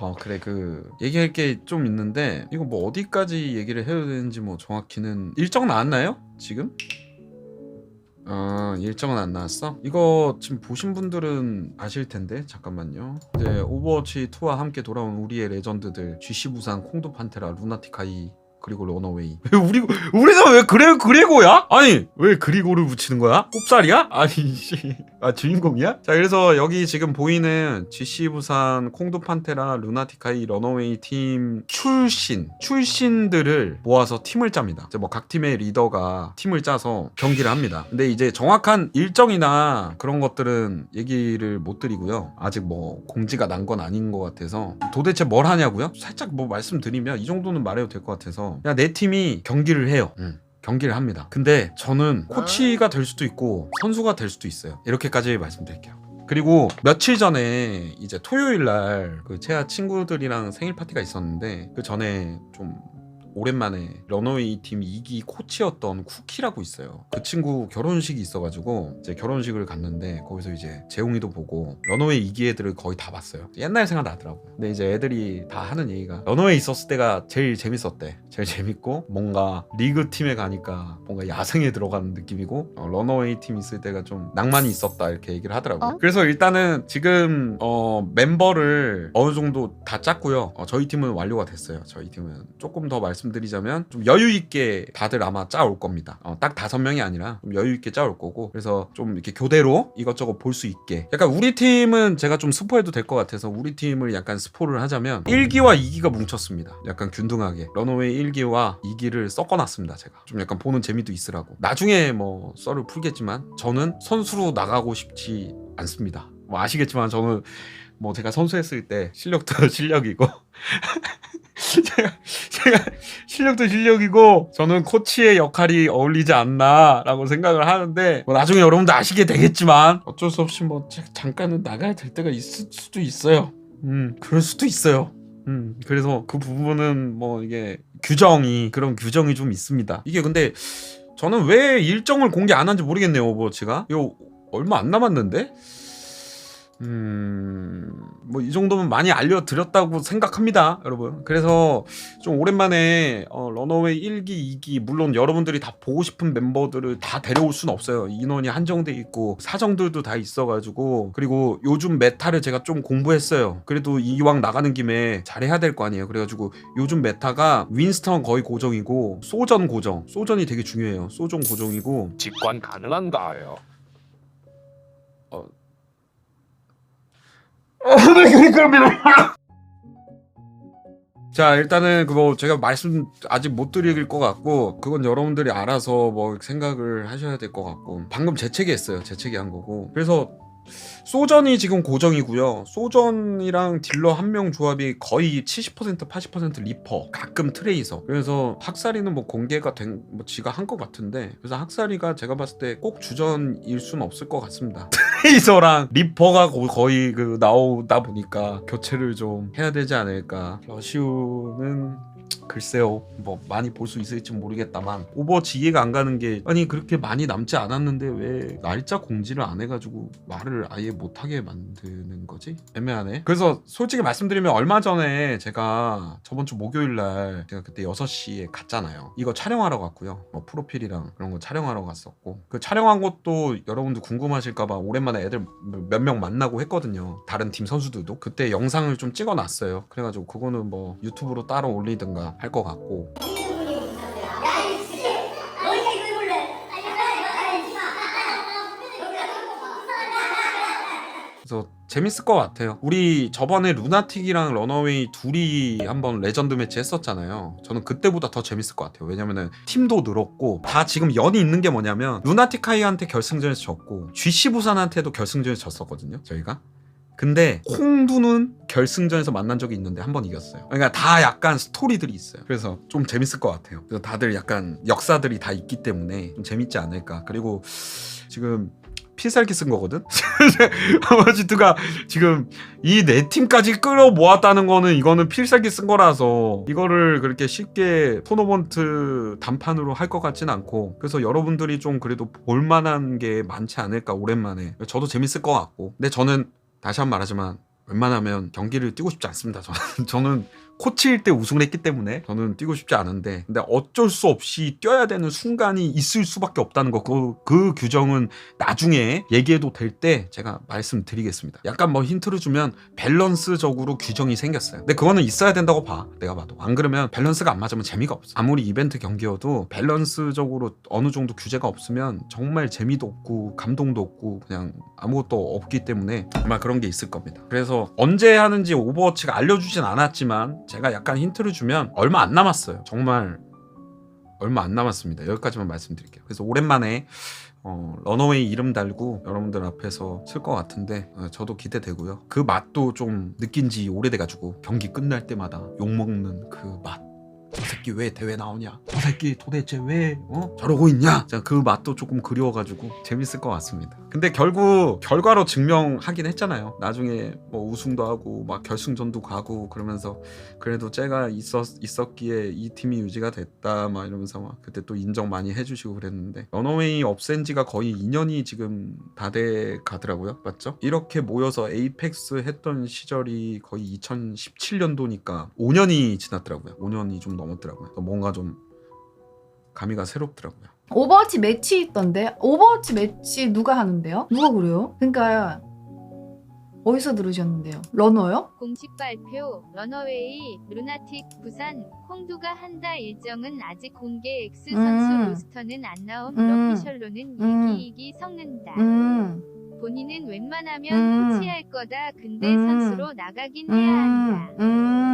어 그래 그 얘기할 게 좀 있는데 이거 뭐 어디까지 얘기를 해야 되는지 뭐 정확히는 일정 나왔나요? 지금? 어 일정은 안 나왔어? 이거 지금 보신 분들은 아실 텐데 잠깐만요 이제 오버워치 2와 함께 돌아온 우리의 레전드들 GC 부산 콩도 판테라 루나티카이 그리고 러너웨이 왜 우리 우리는 왜 그래 그리고야? 아니 왜 그리고를 붙이는 거야? 꼽살이야? 아니 씨. 아 주인공이야? 자 그래서 여기 지금 보이는 GC 부산 콩도 판테라 루나티카이 러너웨이 팀 출신 출신들을 모아서 팀을 짭니다. 이제 뭐 각 팀의 리더가 팀을 짜서 경기를 합니다. 근데 이제 정확한 일정이나 그런 것들은 얘기를 못 드리고요. 아직 뭐 공지가 난 건 아닌 것 같아서 도대체 뭘 하냐고요? 살짝 뭐 말씀드리면 이 정도는 말해도 될 것 같아서 그냥 내 팀이 경기를 해요. 음. 경기를 합니다. 근데 저는 코치가 될 수도 있고 선수가 될 수도 있어요. 이렇게까지 말씀드릴게요. 그리고 며칠 전에 이제 토요일 날그 제아 친구들이랑 생일 파티가 있었는데 그 전에 좀 오랜만에 러너웨이 팀 2기 코치였던 쿠키라고 있어요. 그 친구 결혼식이 있어가지고 이제 결혼식을 갔는데 거기서 이제 재웅이도 보고 러너웨이 2기 애들을 거의 다 봤어요. 옛날 생각 나더라고요. 근데 이제 애들이 다 하는 얘기가 러너웨이 있었을 때가 제일 재밌었대. 제일 재밌고 뭔가 리그 팀에 가니까 뭔가 야생에 들어가는 느낌이고 어, 러너웨이 팀 있을 때가 좀 낭만이 있었다 이렇게 얘기를 하더라고요. 어? 그래서 일단은 지금 어, 멤버를 어느 정도 다 짰고요. 어, 저희 팀은 완료가 됐어요. 저희 팀은 조금 더 말씀 드리자면 좀 여유 있게 다들 아마 짜올 겁니다. 어, 딱 다섯 명이 아니라 좀 여유 있게 짜올 거고 그래서 좀 이렇게 교대로 이것저것 볼 수 있게 약간 우리 팀은 제가 좀 스포해도 될 것 같아서 우리 팀을 약간 스포를 하자면 1기와 2기가 뭉쳤습니다. 약간 균등하게 러너웨이 1기와 2기를 섞어놨습니다. 제가 좀 약간 보는 재미도 있으라고 나중에 뭐 썰을 풀겠지만 저는 선수로 나가고 싶지 않습니다. 뭐 아시겠지만 저는 뭐 제가 선수했을 때 실력도 실력이고 제가, 제가 실력도 실력이고 저는 코치의 역할이 어울리지 않나라고 생각을 하는데 뭐 나중에 여러분도 아시게 되겠지만 어쩔 수 없이 뭐 자- 잠깐은 나가야 될 때가 있을 수도 있어요. 음 그럴 수도 있어요. 음 그래서 그 부분은 뭐 이게 규정이 그런 규정이 좀 있습니다. 이게 근데 저는 왜 일정을 공개 안 한지 모르겠네요 오버워치가 이거 얼마 안 남았는데 음, 뭐 이 정도면 많이 알려드렸다고 생각합니다, 여러분. 그래서 좀 오랜만에 어, 러너웨이 1기, 2기, 물론 여러분들이 다 보고 싶은 멤버들을 다 데려올 수는 없어요. 인원이 한정돼 있고 사정들도 다 있어가지고 그리고 요즘 메타를 제가 좀 공부했어요. 그래도 이왕 나가는 김에 잘해야 될 거 아니에요. 그래가지고 요즘 메타가 윈스턴 거의 고정이고 소전 고정, 소전이 되게 중요해요. 소전 고정이고 직관 가능한가요? 자 일단은 그거 제가 말씀 아직 못 드릴 것 같고 그건 여러분들이 알아서 뭐 생각을 하셔야 될 것 같고 방금 재채기 했어요. 재채기 한 거고. 그래서 소전이 지금 고정이고요. 소전이랑 딜러 한 명 조합이 거의 70% 80% 리퍼 가끔 트레이서. 그래서 학살이는 뭐 공개가 된 뭐 지가 한 것 같은데 그래서 학살이가 제가 봤을 때 꼭 주전일 수는 없을 것 같습니다 트레이서랑 리퍼가 거- 거의 그 나오다 보니까 교체를 좀 해야 되지 않을까. 러시우는 글쎄요. 뭐 많이 볼 수 있을지 모르겠다만 오버워치 이해가 안 가는 게 아니 그렇게 많이 남지 않았는데 왜 날짜 공지를 안 해가지고 말을 아예 못하게 만드는 거지? 애매하네. 그래서 솔직히 말씀드리면 얼마 전에 제가 저번 주 목요일 날 제가 그때 6시에 갔잖아요. 이거 촬영하러 갔고요. 뭐 프로필이랑 그런 거 촬영하러 갔었고. 그 촬영한 것도 여러분들 궁금하실까봐 오랜만에 애들 몇 명 만나고 했거든요. 다른 팀 선수들도. 그때 영상을 좀 찍어놨어요. 그래가지고 그거는 뭐 유튜브로 따로 올리든가 할 것 같고 그래서 재밌을 것 같아요. 우리 저번에 루나틱이랑 러너웨이 둘이 한번 레전드 매치 했었잖아요. 저는 그때보다 더 재밌을 것 같아요. 왜냐면은 팀도 늘었고 다 지금 연이 있는 게 뭐냐면 루나틱 하이한테 결승전에서 졌고 GC 부산한테도 결승전에서 졌었거든요. 저희가. 근데 홍두는 결승전에서 만난 적이 있는데 한 번 이겼어요. 그러니까 다 약간 스토리들이 있어요. 그래서 좀 재밌을 것 같아요. 그래서 다들 약간 역사들이 다 있기 때문에 좀 재밌지 않을까. 그리고 지금 필살기 쓴 거거든. 아마지트가 지금 이 네 팀까지 끌어 모았다는 거는 이거는 필살기 쓴 거라서 이거를 그렇게 쉽게 토너먼트 단판으로 할 것 같진 않고 그래서 여러분들이 좀 그래도 볼만한 게 많지 않을까 오랜만에 저도 재밌을 것 같고 근데 저는 다시 한 번 말하지만 웬만하면 경기를 뛰고 싶지 않습니다. 저는 저는 코치일 때 우승을 했기 때문에 저는 뛰고 싶지 않은데 근데 어쩔 수 없이 뛰어야 되는 순간이 있을 수밖에 없다는 거 그 그 규정은 나중에 얘기해도 될 때 제가 말씀드리겠습니다. 약간 뭐 힌트를 주면 밸런스적으로 규정이 생겼어요. 근데 그거는 있어야 된다고 봐. 내가 봐도. 안 그러면 밸런스가 안 맞으면 재미가 없어. 아무리 이벤트 경기여도 밸런스적으로 어느 정도 규제가 없으면 정말 재미도 없고 감동도 없고 그냥 아무것도 없기 때문에 아마 그런 게 있을 겁니다. 그래서 언제 하는지 오버워치가 알려주진 않았지만 제가 약간 힌트를 주면 얼마 안 남았어요. 정말 얼마 안 남았습니다. 여기까지만 말씀드릴게요. 그래서 오랜만에 어, 러너웨이 이름 달고 여러분들 앞에서 쓸 것 같은데 어, 저도 기대되고요. 그 맛도 좀 느낀 지 오래돼가지고 경기 끝날 때마다 욕먹는 그 맛. 저 새끼 왜 대회 나오냐? 저 새끼 도대체 왜 어? 저러고 있냐? 제가 그 맛도 조금 그리워가지고 재밌을 것 같습니다. 근데 결국 결과로 증명하긴 했잖아요. 나중에 뭐 우승도 하고 막 결승전도 가고 그러면서 그래도 쟤가 있었 있었기에 이 팀이 유지가 됐다 막 이러면서 막 그때 또 인정 많이 해주시고 그랬는데 런어웨이 없앤 지가 거의 2년이 지금 다 돼 가더라고요 맞죠? 이렇게 모여서 에이펙스 했던 시절이 거의 2017년도니까 5년이 지났더라고요 5년이 좀 넘었더라고요 뭔가 좀 감회가 새롭더라고요 오버워치 매치 있던데 오버워치 매치 누가 하는데요? 누가 그래요? 그러니까 어디서 들으셨는데요? 러너요? 공식 발표 러너웨이 루나틱 부산 콩두가 한다 일정은 아직 공개 엑스 선수 음. 로스터는 안 나옴 음. 러피셜로는 음. 이기이기 섞는다 음, 본인은 웬만하면 음. 코치할 거다 근데 음. 선수로 나가긴 해야 한다 음,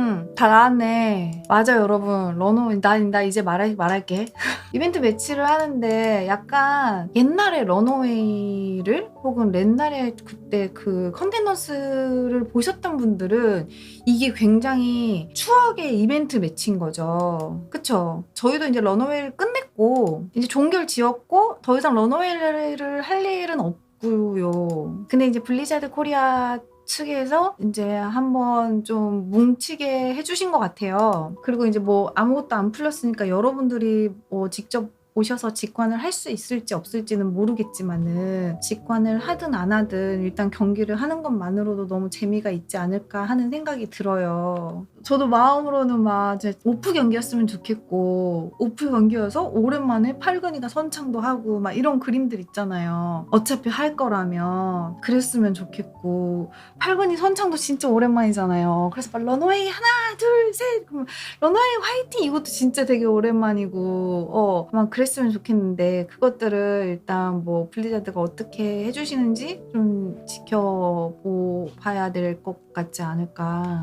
음, 잘 나왔네. 맞아요, 여러분. 러너, 나, 나 이제 말할, 말할게. 이벤트 매치를 하는데 약간 옛날에 러너웨이를 혹은 옛날에 그때 그 컨테너스를 보셨던 분들은 이게 굉장히 추억의 이벤트 매치인 거죠. 그쵸? 저희도 이제 러너웨이를 끝냈고, 이제 종결 지었고, 더 이상 러너웨이를 할 일은 없고요. 근데 이제 블리자드 코리아 측에서 이제 한번 좀 뭉치게 해주신 것 같아요. 그리고 이제 뭐 아무것도 안 풀렸으니까 여러분들이 뭐 직접 오셔서 직관을 할 수 있을지 없을지는 모르겠지만은 직관을 하든 안 하든 일단 경기를 하는 것만으로도 너무 재미가 있지 않을까 하는 생각이 들어요. 저도 마음으로는 막 이제 오프 경기였으면 좋겠고 오프 경기여서 오랜만에 팔근이가 선창도 하고 막 이런 그림들 있잖아요. 어차피 할 거라면 그랬으면 좋겠고 팔근이 선창도 진짜 오랜만이잖아요. 그래서 막 런웨이 하나 둘셋 그러면 런웨이 화이팅 이것도 진짜 되게 오랜만이고 어막 그랬으면 좋겠는데 그것들을 일단 뭐 블리자드가 어떻게 해주시는지 좀 지켜봐야 될 것 같지 않을까